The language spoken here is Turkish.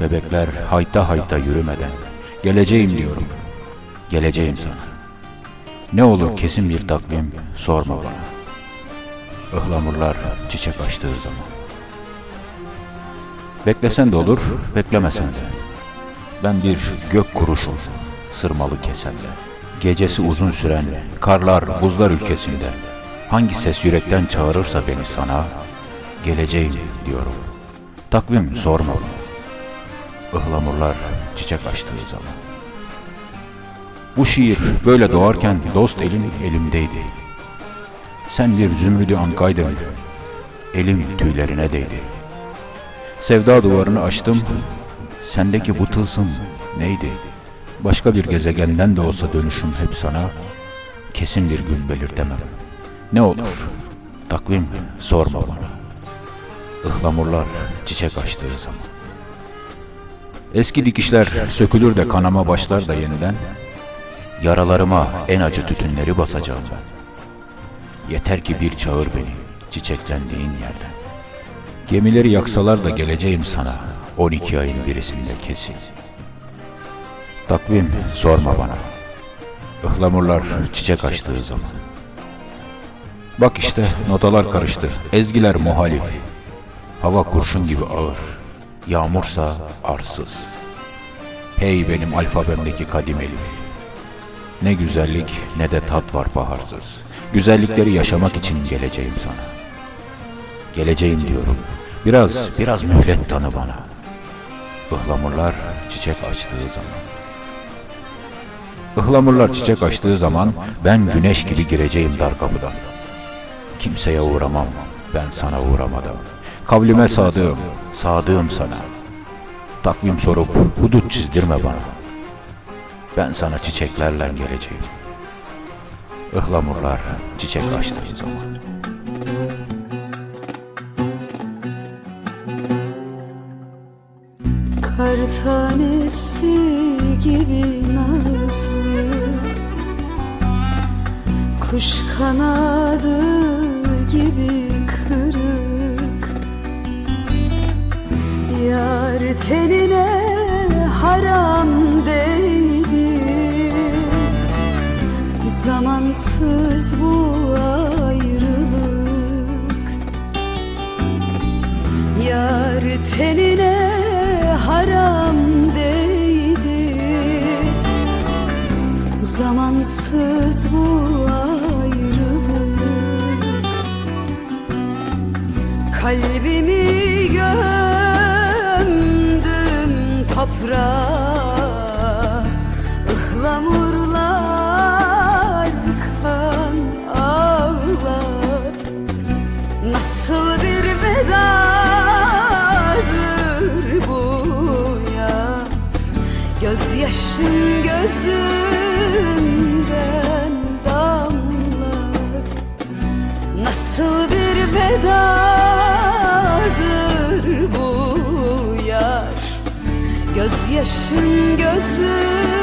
bebekler hayta hayta yürümeden, geleceğim diyorum, geleceğim sana. Ne olur kesin bir takvim sorma bana. Ihlamurlar çiçek açtığı zaman. Beklesen de olur, beklemesen de. Ben bir gök kuruşum, sırmalı kesende. Gecesi uzun süren karlar, buzlar ülkesinde. Hangi ses yürekten çağırırsa beni sana, geleceğim diyorum. Takvim sorma bana. Ihlamurlar çiçek açtığı zaman. Bu şiir böyle doğarken dost elim elimdeydi. Sen bir zümrüdü ankaydın, elim tüylerine değdi. Sevda duvarını açtım, sendeki bu tılsım neydi? Başka bir gezegenden de olsa dönüşüm hep sana, kesin bir gün belirtemem. Ne olur, takvim sorma bana. Ihlamurlar çiçek açtığı zaman. Eski dikişler sökülür de kanama başlar da yeniden, yaralarıma en acı tütünleri basacağım ben. Yeter ki bir çağır beni çiçeklendiğin yerden. Gemileri yaksalar da geleceğim sana 12 ayın birisinde kesin. Takvim sorma bana. Ihlamurlar çiçek açtığı zaman. Bak işte notalar karıştı. Ezgiler muhalif. Hava kurşun gibi ağır. Yağmursa arsız. Hey benim alfabemdeki kadim elif. Ne güzellik ne de tat var baharsız. Güzellikleri yaşamak için geleceğim sana. Geleceğim diyorum. Biraz, biraz mühlet tanı bana. Ihlamurlar çiçek açtığı zaman. Ihlamurlar çiçek açtığı zaman ben güneş gibi gireceğim dar kapıdan. Kimseye uğramam ben sana uğramadan. Kavlime sadığım, sadığım sana. Takvim sorup hudut çizdirme bana. Ben sana çiçeklerle geleceğim. Ihlamurlar çiçek açtığı zaman. Kar tanesi gibi nazlı Kuş kanadı gibi Yar tenine haram değdi. Zamansız bu ayrılık. Yar tenine haram değdi. Zamansız bu ayrılık. Kalbimi gömdüm toprağa Ihlamurlar kan ağlat Nasıl bir vedadır bu ya? Gözyaşın gözümden damlat Nasıl bir vedadır Gözyaşın gözümden